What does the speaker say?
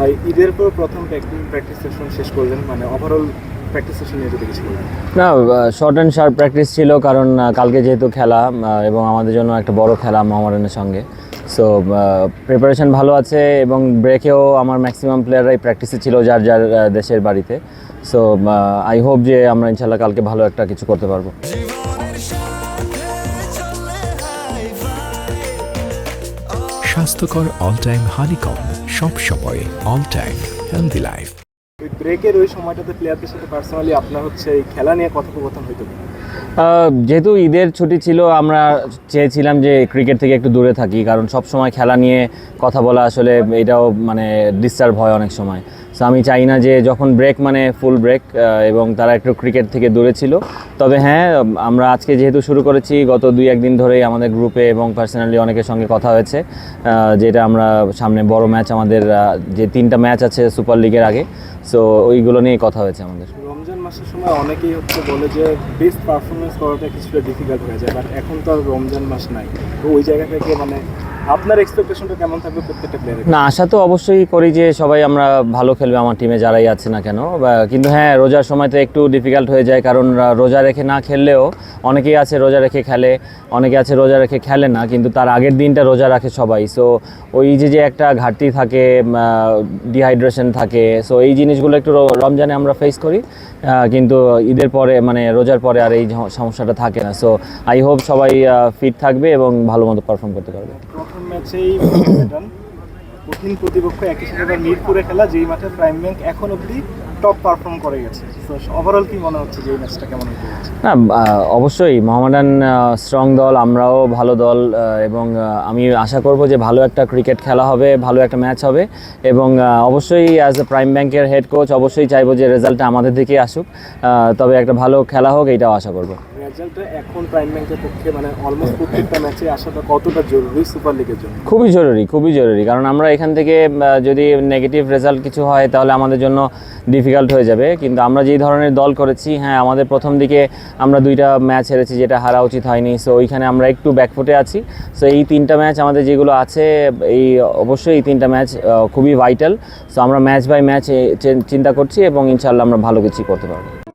ভাই ঈদের পর প্রথম প্র্যাকটিস সেশন শেষ করলেন মানে ওভারঅল প্র্যাকটিস সেশন নিয়ে যদি কিছু বলেন। না শর্ট অ্যান্ড শার্প প্র্যাকটিস ছিল কারণ কালকে যেহেতু খেলা এবং আমাদের জন্য একটা বড় খেলা মোহামেডানের সঙ্গে। সো প্রিপারেশন ভালো আছে এবং ব্রেকেও আমার ম্যাক্সিমাম প্লেয়াররাই প্র্যাকটিসে ছিল যার যার দেশের বাড়িতে। সো আই হোপ যে আমরা ইনশাল্লাহ কালকে ভালো একটা কিছু করতে পারব। স্বাস্থ্যকর অল টাইম হানিকম সব সময় অল টাইম হেলদি লাইফ ওই ব্রেকের ওই সময়টাতে প্লেয়ারদের সাথে পার্সোনালি আপনার হচ্ছে এই খেলা নিয়ে কথোপকথন হইতো যেহেতু ঈদের ছুটি ছিল আমরা চেয়েছিলাম যে ক্রিকেট থেকে একটু দূরে থাকি কারণ সব সময় খেলা নিয়ে কথা বলা আসলে এটাও মানে ডিস্টার্ব হয় অনেক সময়। সো আমি চাই না যে যখন ব্রেক মানে ফুল ব্রেক এবং তারা একটু ক্রিকেট থেকে দূরে ছিল। তবে হ্যাঁ আমরা আজকে যেহেতু শুরু করেছি, গত দুই একদিন ধরেই আমাদের গ্রুপে এবং পার্সোনালি অনেকের সঙ্গে কথা হয়েছে যেটা আমরা সামনে বড় ম্যাচ আমাদের যে তিনটা ম্যাচ আছে সুপার লিগের আগে। সো ওইগুলো নিয়েই কথা হয়েছে আমাদের। রমজান মাসের সময় অনেকেই হচ্ছে বলে যে বেস্ট পারফরমেন্স করাটা কিছুটা ডিফিকাল্ট হয়ে যায় বাট এখন তো আর রমজান মাস নাই। তো ওই জায়গা থেকে মানে আপনার এক্সপেকটেশনটা কেমন থাকবে প্রত্যেকটা প্লেয়ারের না আশা তো অবশ্যই করি যে সবাই আমরা ভালো খেলবে আমার টিমে যারাই আছে না কেন। কিন্তু হ্যাঁ রোজার সময় তো একটু ডিফিকাল্ট হয়ে যায় কারণ রোজা রেখে না খেললেও অনেকেই আছে রোজা রেখে খেলে অনেকে আছে রোজা রেখে খেলে না কিন্তু তার আগের দিনটা রোজা রাখে সবাই। সো ওই যে যে একটা ঘাটতি থাকে ডিহাইড্রেশন থাকে সো এই জিনিসগুলো একটু রমজানে আমরা ফেস করি কিন্তু ঈদের পরে মানে রোজার পরে আর এই সমস্যাটা থাকে না। সো আই হোপ সবাই ফিট থাকবে এবং ভালো মতো পারফর্ম করতে পারবে। প্রথম ম্যাচেই কঠিন প্রতিপক্ষ একই সাথে মিরপুরে খেলা, যেই মাঠে প্রাইম ব্যাংক এখন অবধি টপ পারফর্ম করে গেছে। ওভারঅল কি মনে হচ্ছে যে এই ম্যাচটা কেমন না অবশ্যই মোহামেডান স্ট্রং দল, আমরাও ভালো দল এবং আমি আশা করব যে ভালো একটা ক্রিকেট খেলা হবে, ভালো একটা ম্যাচ হবে, এবং অবশ্যই অ্যাজ এ প্রাইম ব্যাংকের হেড কোচ অবশ্যই চাইব যে রেজাল্টটা আমাদের দিকেই আসুক। তবে একটা ভালো খেলা হোক এইটাও আশা করব। মানে খুবই জরুরি খুবই জরুরি। কারণ আমরা এখান থেকে যদি নেগেটিভ রেজাল্ট কিছু হয়, তাহলে আমাদের জন্য ডিফিকাল্ট হয়ে যাবে। কিন্তু আমরা যেই ধরনের দল করেছি হ্যাঁ আমাদের প্রথম দিকে আমরা দুইটা ম্যাচ হেরেছি, যেটা হারা উচিত হয়নি। সো ওইখানে আমরা একটু ব্যাকফুটে আছি। সো এই তিনটা ম্যাচ আমাদের যেগুলো আছে, এই অবশ্যই এই তিনটা ম্যাচ খুবই ভাইটাল সো আমরা ম্যাচ বাই ম্যাচ চিন্তা করছি এবং ইনশাল্লাহ আমরা ভালো কিছু করতে পারব।